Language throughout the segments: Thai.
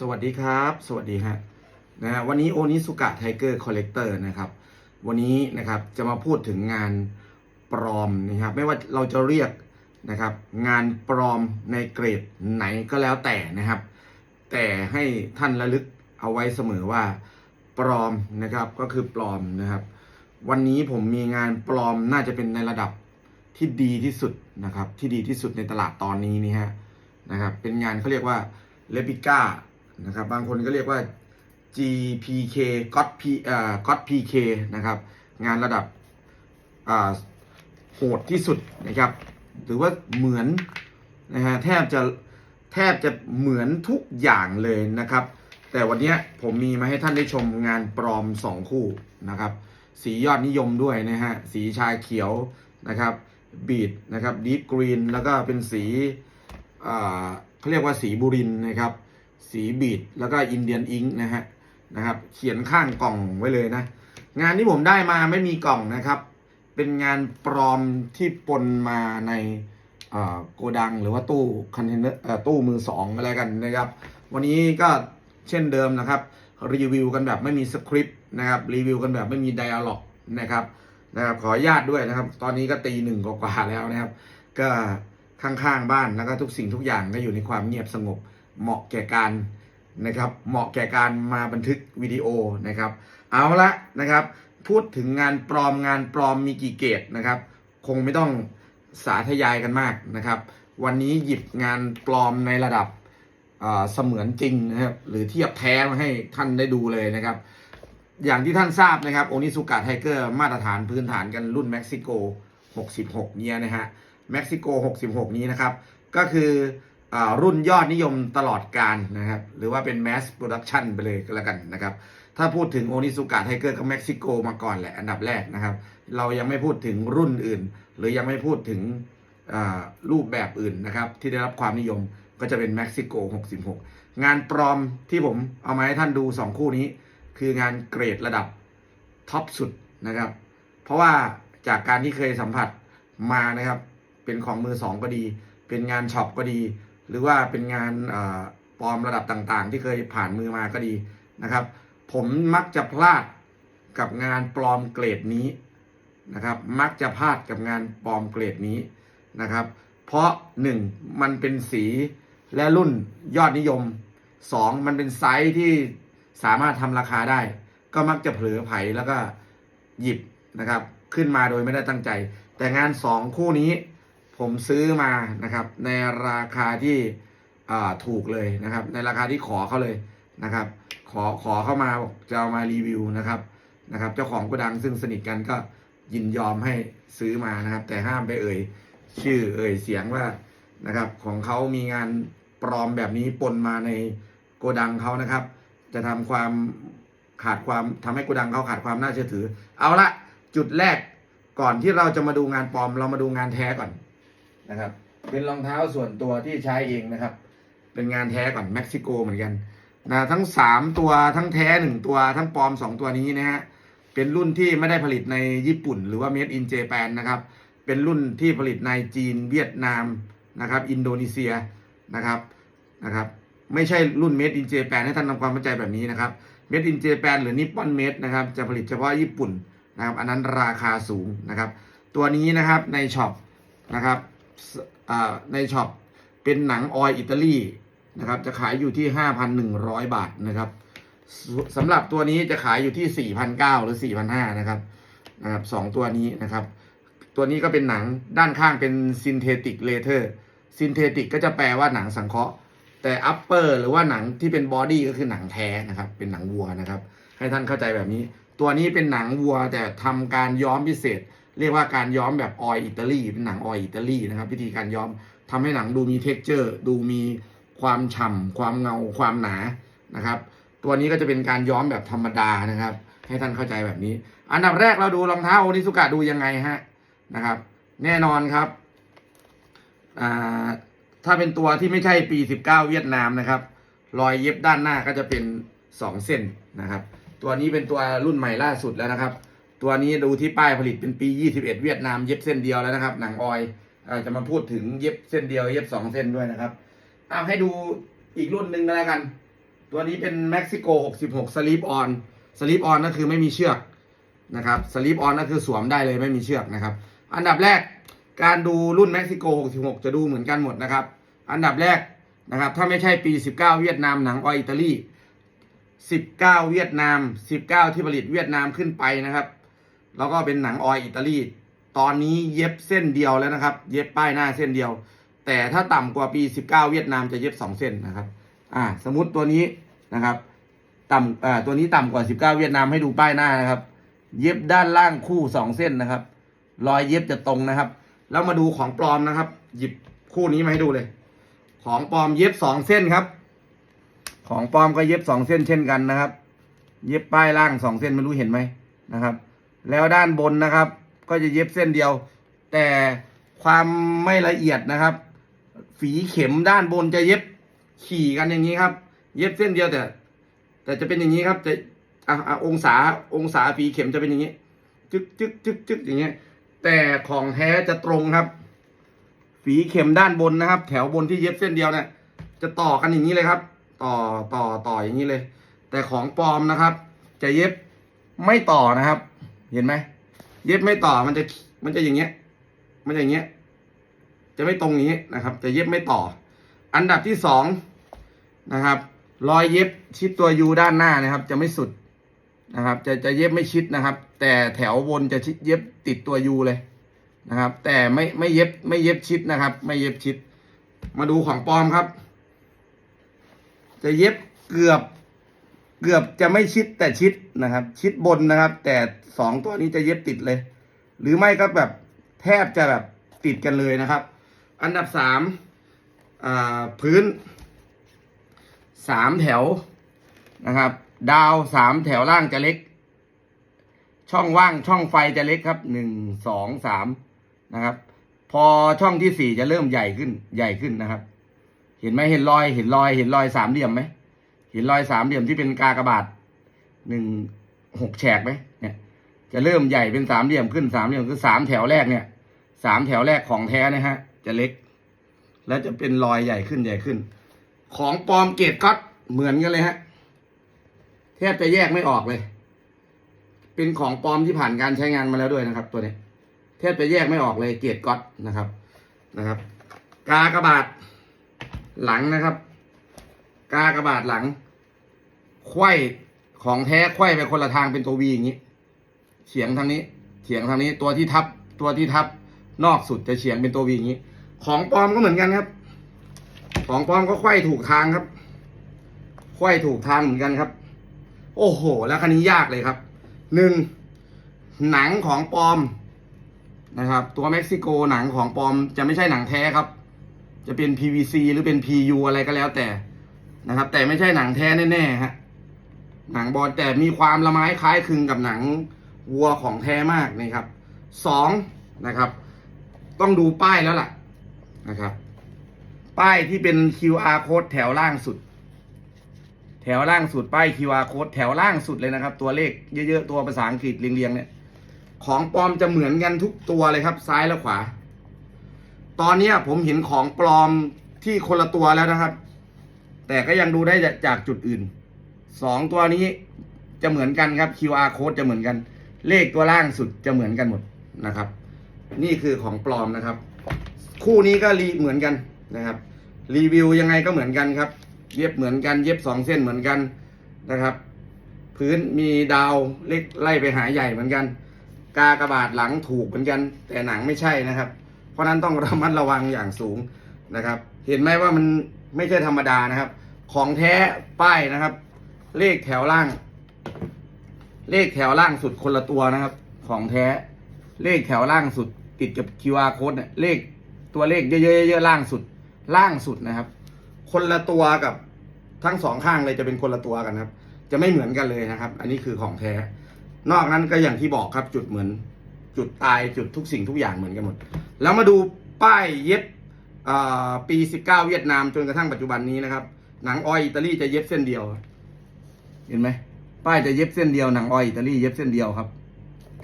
สวัสดีครับ สวัสดีฮะนะฮะวันนี้โอนิสุกะไทเกอร์คอลเลกเตอร์นะครับ วันนี้นะครับจะมาพูดถึงงานปลอมนะครับ ไม่ว่าเราจะเรียกนะครับ งานปลอมในเกรดไหนก็แล้วแต่นะครับ แต่ให้ท่านระลึกเอาไว้เสมอว่าปลอมนะครับก็คือปลอมนะครับ วันนี้ผมมีงานปลอมน่าจะเป็นในระดับที่ดีที่สุดนะครับ ที่ดีที่สุดในตลาดตอนนี้นี่ฮะนะครับ เป็นงานเขาเรียกว่าเลปิก้า นะครับบางคนก็เรียกว่า GPK God P เอ่อ God PK นะครับงานระดับอ่าโหดที่สุดนะครับหรือว่าเหมือนนะฮะแทบจะแทบจะเหมือนทุกอย่างเลยนะครับ แต่วันนี้ผมมีมาให้ท่านได้ชมงานปลอม 2 คู่นะครับ สียอดนิยมด้วยนะฮะสีชาเขียวนะครับบีดนะครับดีฟกรีนแล้วก็เป็นสีอ่าเขาเรียกว่าสีบุรินนะครับ สีบีดแล้วก็อินเดียนอิงนะฮะนะครับ เขียนข้างกล่องไว้เลยนะ งานที่ผมได้มาไม่มีกล่องนะครับ เป็นงานปลอมที่ปนมาในโกดังหรือว่าตู้คอนเทนเนอร์ตู้มือสองอะไรกันนะครับ วันนี้ก็เช่นเดิมนะครับ รีวิวกันแบบไม่มีสคริปต์นะครับ รีวิวกันแบบไม่มีไดอะล็อกนะครับนะครับขออนุญาตด้วยนะครับ ตอนนี้ก็ตีหนึ่งกว่าแล้วนะครับ ก็ข้างๆบ้านแล้วก็ทุกสิ่งทุกอย่างก็อยู่ในความเงียบสงบ เหมาะแก่การนะครับ เหมาะแก่การมาบันทึกวิดีโอนะครับ เอาละนะครับ พูดถึงงานปลอมงานปลอมมีกี่เกรดนะครับ คงไม่ต้องสาธยายกันมากนะครับ วันนี้หยิบงานปลอมในระดับเสมือนจริงนะครับหรือเทียบแท้มาให้ท่านได้ดูเลยนะครับ อย่างที่ท่านทราบนะครับโอนิสุกะไทเกอร์มาตรฐานพื้นฐานกันรุ่นเม็กซิโก 66 เนี่ยนะฮะเม็กซิโก 66 นี้นะครับ ก็คือ รุ่นยอดนิยมตลอดการนะครับ หรือว่าเป็น mass production ไปเลยก็แล้วกันนะครับ ถ้าพูดถึงโอนิสุกะไทเกอร์ก็เม็กซิโกมาก่อนแหละอันดับแรกนะครับ เรายังไม่พูดถึงรุ่นอื่น หรือยังไม่พูดถึงรูปแบบอื่นนะครับ ที่ได้รับความนิยมก็จะเป็นเม็กซิโก 66 งานปลอมที่ผมเอามาให้ท่านดู 2 คู่นี้ คืองานเกรดระดับท็อปสุดนะครับ เพราะว่าจากการที่เคยสัมผัสมานะครับ เป็นของมือสองก็ดี เป็นงานช็อปก็ดี หรือว่าเป็นงานปลอมระดับต่างๆ ที่เคยผ่านมือมาก็ดีนะครับ ผมมักจะพลาดกับงานปลอมเกรดนี้นะครับ มักจะพลาดกับงานปลอมเกรดนี้นะครับ เพราะหนึ่งมันเป็นสีและรุ่นยอดนิยมสองมันเป็นไซส์ที่สามารถทำราคาได้ ก็มักจะเผลอไผแล้วก็หยิบนะครับ ขึ้นมาโดยไม่ได้ตั้งใจ แต่งานสองคู่นี้ ผมซื้อมานะครับ ในราคาที่ถูกเลยนะครับ ในราคาที่ขอเขาเลยนะครับ ขอขอเข้ามาบอกจะเอามารีวิวนะครับนะครับ เจ้าของโกดังซึ่งสนิทกันก็ยินยอมให้ซื้อมานะครับ แต่ห้ามไปเอ่ย ชื่อเอ่ยเสียงว่านะครับ ของเขามีงานปลอมแบบนี้ปนมาในโกดังเขานะครับ จะทำความขาดความทำให้โกดังเขาขาดความน่าเชื่อถือ เอาละจุดแรกก่อนที่เราจะมาดูงานปลอม เรามาดูงานแท้ก่อน นะครับ เป็นรองเท้าส่วนตัวที่ใช้เองนะครับ เป็นงานแท้ก่อนเม็กซิโกเหมือนกันนะทั้งสามตัวทั้งแท้หนึ่งตัวทั้งปลอมสองตัวนี้นะฮะเป็นรุ่นที่ไม่ได้ผลิตในญี่ปุ่น หรือว่า made in Japan นะครับ เป็นรุ่นที่ผลิตในจีนเวียดนามนะครับ อินโดนีเซียนะครับนะครับ ไม่ใช่รุ่น made in Japan ให้ท่านทำความเข้าใจแบบนี้นะครับ made in Japan หรือ Nippon made นะครับจะผลิตเฉพาะญี่ปุ่นนะครับ อันนั้นราคาสูงนะครับ ตัวนี้นะครับในช็อปนะครับ ในช็อปเป็นหนังออยอิตาลีนะครับ จะขายอยู่ที่ 5,100 บาทนะครับสำหรับตัวนี้จะขายอยู่ที่ 4,900 หรือ 4,500 นะครับนะครับสองตัวนี้นะครับ ตัวนี้ก็เป็นหนังด้านข้างเป็นซินเทติกเลเทอร์ซินเทติกก็จะแปลว่าหนังสังเคราะห์ แต่อัปเปอร์หรือว่าหนังที่เป็นบอดี้ก็คือหนังแท้นะครับ เป็นหนังวัวนะครับ ให้ท่านเข้าใจแบบนี้ ตัวนี้เป็นหนังวัวแต่ทำการย้อมพิเศษ เรียกว่าการย้อมแบบออยอิตาลีเป็นหนังออยอิตาลีนะครับวิธีการย้อมทำให้หนังดูมีเท็กเจอร์ ดูมีความฉ่ำความเงาความหนานะครับ ตัวนี้ก็จะเป็นการย้อมแบบธรรมดานะครับ ให้ท่านเข้าใจแบบนี้ อันดับแรกเราดูรองเท้าโอนิสุกะดูยังไงฮะนะครับ แน่นอนครับอ่าถ้าเป็นตัวที่ไม่ใช่ปี 19 เวียดนามนะครับ รอยเย็บด้านหน้าก็จะเป็น 2 เส้นนะครับ ตัวนี้เป็นตัวรุ่นใหม่ล่าสุดแล้วนะครับ ตัวนี้ดูที่ป้ายผลิตเป็นปี 21 เวียดนามเย็บเส้นเดียวแล้วนะครับ หนังออยอจะมาพูดถึงเย็บเส้นเดียว เย็บ2เส้นด้วยนะครับเอาให้ดูอีกรุ่นหนึ่งก็แล้วกัน ตัวนี้เป็นเม็กซิโก 66สลีปออนสลีปออนก็คือไม่มีเชือกนะครับสลีปออนก็คือสวมได้เลยไม่มีเชือกนะครับ อันดับแรกการดูรุ่นเม็กซิโก 66 จะดูเหมือนกันหมดนะครับ อันดับแรกนะครับ ถ้าไม่ใช่ปี 19 เวียดนามหนังออยอิตาลี 19 เวียดนาม 19 ที่ผลิตเวียดนามขึ้นไปนะครับ แล้วก็เป็นหนังออยอิตาลี ตอนนี้เย็บเส้นเดียวแล้วนะครับ เย็บป้ายหน้าเส้นเดียว แต่ถ้าต่ำกว่าปี 19 เวียดนามจะเย็บ 2 เส้นนะครับ อ่า สมมติตัวนี้นะครับต่ำอ่าตัวนี้ต่ำกว่า 19 เวียดนามให้ดูป้ายหน้านะครับ เย็บด้านล่างคู่ 2 เส้นนะครับ รอยเย็บจะตรงนะครับ แล้วมาดูของปลอมนะครับ หยิบคู่นี้มาให้ดูเลย ของปลอมเย็บ 2 เส้นครับ ของปลอมก็เย็บ 2 เส้นเช่นกันนะครับ เย็บป้ายล่าง 2 เส้นไม่รู้เห็นไหมนะครับ แล้วด้านบนนะครับ ก็จะเย็บเส้นเดียว แต่ความไม่ละเอียดนะครับ ฝีเข็มด้านบนจะเย็บขี่กันอย่างนี้ครับ เย็บเส้นเดียวแต่ แต่จะเป็นอย่างนี้ครับจะอะอะองศาองศาฝีเข็มจะเป็นอย่างนี้ จึ๊กจึ๊กจึ๊กจึ๊กอย่างเงี้ยแต่ของแท้จะตรงครับ ฝีเข็มด้านบนนะครับ แถวบนที่เย็บเส้นเดียวเนี่ยจะต่อกันอย่างนี้เลยครับ ต่อต่อต่ออย่างนี้เลย แต่ของปลอมนะครับ จะเย็บไม่ต่อนะครับ เห็นไหมเย็บไม่ต่อมันจะมันจะอย่างเงี้ย มันจะอย่างเงี้ย จะไม่ตรงนี้นะครับ จะเย็บไม่ต่อ อันดับที่สองนะครับ รอยเย็บชิดตัวยูด้านหน้านะครับ จะไม่สุดนะครับ จะจะเย็บไม่ชิดนะครับ แต่แถวบนจะชิดเย็บติดตัวยูเลยนะครับ แต่ไม่ไม่เย็บไม่เย็บชิดนะครับ ไม่เย็บชิด มาดูของปลอมครับ จะเย็บเกือบ เกือบจะไม่ชิดแต่ชิดนะครับ ชิดบนนะครับ แต่สองตัวนี้จะเย็บติดเลย หรือไม่ก็แบบแทบจะแบบติดกันเลยนะครับ อันดับสามพื้นสามแถวนะครับ ดาวสามแถวล่างจะเล็ก ช่องว่างช่องไฟจะเล็กครับหนึ่งสองสามนะครับ พอช่องที่สี่จะเริ่มใหญ่ขึ้น ใหญ่ขึ้นนะครับ เห็นไหมเห็นรอย เห็นรอย เห็นรอยสามเหลี่ยมไหม ห็นรอยสามเหลี่ยมที่เป็นกากบาทหนึ่งหกแฉกไหมเนี่ย จะเริ่มใหญ่เป็นสามเหลี่ยมขึ้นสามเหลี่ยมคือสามแถวแรกเนี่ยสามแถวแรกของแท้นะฮะ จะเล็ก แล้วจะเป็นรอยใหญ่ขึ้นใหญ่ขึ้น ของปลอมเกรดก๊อตเหมือนกันเลยฮะแทบจะแยกไม่ออกเลย เป็นของปลอมที่ผ่านการใช้งานมาแล้วด้วยนะครับ ตัวนี้แทบจะแยกไม่ออกเลยเกรดก๊อตนะครับนะครับ กากระบาทหลังนะครับ กากระบาทหลัง ไขว้ของแท้ไขว้ไปคนละทางเป็นตัววีอย่างนี้เฉียงทางนี้เฉียงทางนี้ตัวที่ทับตัวที่ทับนอกสุดจะเฉียงเป็นตัววีอย่างนี้ ของปลอมก็เหมือนกันครับ ของปลอมก็ไขว้ถูกทางครับไขว้ถูกทางเหมือนกันครับ โอ้โห แล้วคันนี้ยากเลยครับหนึ่งหนังของปลอมนะครับ ตัวเม็กซิโกหนังของปลอมจะไม่ใช่หนังแท้ครับ จะเป็น PVC หรือเป็น PU อะไรก็แล้วแต่นะครับ แต่ไม่ใช่หนังแท้แน่ๆฮะ หนังบอลแต่มีความละไม้คล้ายคลึงกับหนังวัวของแท้มากนะครับสองนะครับ ต้องดูป้ายแล้วล่ะนะครับ ป้ายที่เป็น QR code แถวล่างสุด แถวล่างสุดป้าย QR code แถวล่างสุดเลยนะครับ ตัวเลขเยอะๆตัวภาษาอังกฤษเรียงๆเนี่ย ของปลอมจะเหมือนกันทุกตัวเลยครับ ซ้ายและขวา ตอนนี้ผมเห็นของปลอมที่คนละตัวแล้วนะครับ แต่ก็ยังดูได้จากจุดอื่น สองตัวนี้จะเหมือนกันครับ QR code จะเหมือนกัน เลขตัวล่างสุดจะเหมือนกันหมดนะครับ นี่คือของปลอมนะครับ คู่นี้ก็รีเหมือนกันนะครับ รีวิวยังไงก็เหมือนกันครับ เย็บเหมือนกัน เย็บสองเส้นเหมือนกันนะครับ พื้นมีดาวเล็กไล่ไปหาใหญ่เหมือนกัน กากระบาดหลังถูกเหมือนกัน แต่หนังไม่ใช่นะครับ เพราะนั้นต้องระมัดระวังอย่างสูงนะครับ เห็นไหมว่ามันไม่ใช่ธรรมดานะครับ ของแท้ป้ายนะครับ เลขแถวล่าง เลขแถวล่างสุดคนละตัวนะครับ ของแท้ เลขแถวล่างสุด ติดกับ QR code เนี่ยเลขตัวเลขเยอะๆเยอะๆล่างสุด ล่างสุดนะครับ คนละตัวกับทั้งสองข้างเลยจะเป็นคนละตัวกันครับ จะไม่เหมือนกันเลยนะครับ อันนี้คือของแท้ นอกนั้นก็อย่างที่บอกครับจุดเหมือน จุดตายจุดทุกสิ่งทุกอย่างเหมือนกันหมด แล้วมาดูป้ายเย็บอ่าปี 19 เวียดนามจนกระทั่งปัจจุบันนี้นะครับ หนังออยอิตาลีจะเย็บเส้นเดียว เห็นไหมป้ายจะเย็บเส้นเดียวหนังออยอิตาลีเย็บเส้นเดียวครับ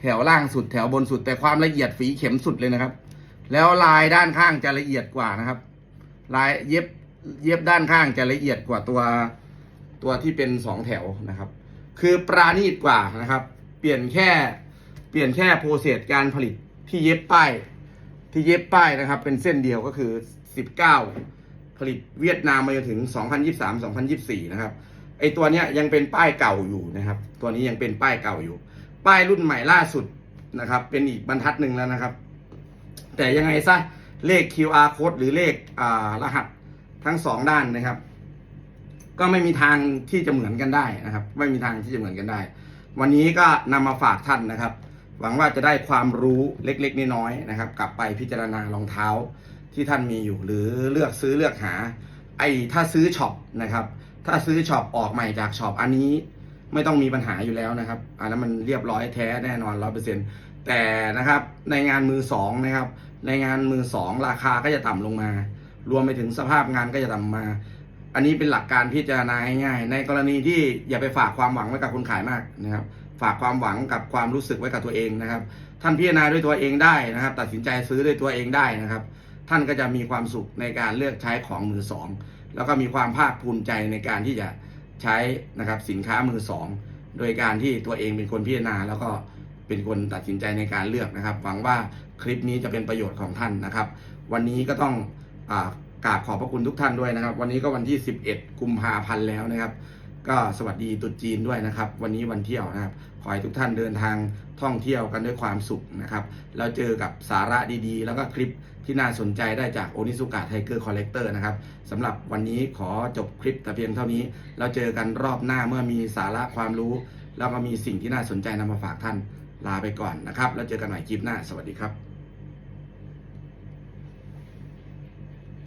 แถวล่างสุดแถวบนสุดแต่ความละเอียดฝีเข็มสุดเลยนะครับ แล้วลายด้านข้างจะละเอียดกว่านะครับ ลายเย็บเย็บด้านข้างจะละเอียดกว่าตัวตัวที่เป็นสองแถวนะครับ คือปราณีตกว่านะครับ เปลี่ยนแค่เปลี่ยนแค่โปรเซสการผลิตที่เย็บป้ายที่เย็บป้ายนะครับ เป็นเส้นเดียวก็คือ 19 ผลิตเวียดนามมาจนถึง 2023 2024 นะครับ ไอตัวเนี้ยยังเป็นป้ายเก่าอยู่นะครับ ตัวนี้ยังเป็นป้ายเก่าอยู่ ป้ายรุ่นใหม่ล่าสุดนะครับ เป็นอีกบรรทัดหนึ่งแล้วนะครับ แต่ยังไงซะเลข QR code หรือเลขรหัสทั้งสองด้านนะครับ ก็ไม่มีทางที่จะเหมือนกันได้นะครับ ไม่มีทางที่จะเหมือนกันได้ วันนี้ก็นำมาฝากท่านนะครับ หวังว่าจะได้ความรู้เล็กๆน้อยๆนะครับ กลับไปพิจารณารองเท้าที่ท่านมีอยู่ หรือเลือกซื้อเลือกหา ไอ้ถ้าซื้อช็อปนะครับ ถ้าซื้อช็อปออกใหม่จากช็อปอันนี้ไม่ต้องมีปัญหาอยู่แล้วนะครับ อันนั้นมันเรียบร้อยแท้แน่นอนร้อยเปอร์เซ็นต์แต่นะครับในงานมือสองนะครับ ในงานมือสองราคาก็จะต่ำลงมา รวมไปถึงสภาพงานก็จะต่ำมา อันนี้เป็นหลักการพิจารณาง่ายๆในกรณีที่อย่าไปฝากความหวังไว้กับคนขายมากนะครับ ฝากความหวังกับความรู้สึกไว้กับตัวเองนะครับ ท่านพิจารณาด้วยตัวเองได้นะครับ ตัดสินใจซื้อด้วยตัวเองได้นะครับ ท่านก็จะมีความสุขในการเลือกใช้ของมือสอง แล้วก็มีความภาคภูมิใจในการที่จะใช้นะครับสินค้ามือสองโดยการที่ตัวเองเป็นคนพิจารณา แล้วก็เป็นคนตัดสินใจในการเลือกนะครับหวังว่าคลิปนี้จะเป็นประโยชน์ของท่านนะครับ วันนี้ก็ต้องอากราบขอบพระคุณทุกท่านด้วยนะครับ วันนี้ก็วันที่ 11 กุมภาพันธ์แล้วนะครับ ก็สวัสดีตรุษจีนด้วยนะครับ วันนี้วันเที่ยวนะครับ ขอให้ทุกท่านเดินทางท่องเที่ยวกันด้วยความสุขนะครับ แล้วเจอกับสาระดีๆ แล้วก็คลิปที่น่าสนใจได้จากโอนิสุกะไทเกอร์คอลเลกเตอร์นะครับสำหรับวันนี้ขอจบคลิปแต่เพียงเท่านี้ แล้วเจอกันรอบหน้าเมื่อมีสาระความรู้ แล้วก็มีสิ่งที่น่าสนใจนำมาฝากท่านลาไปก่อนนะครับ แล้วเจอกันใหม่คลิปหน้า สวัสดีครับ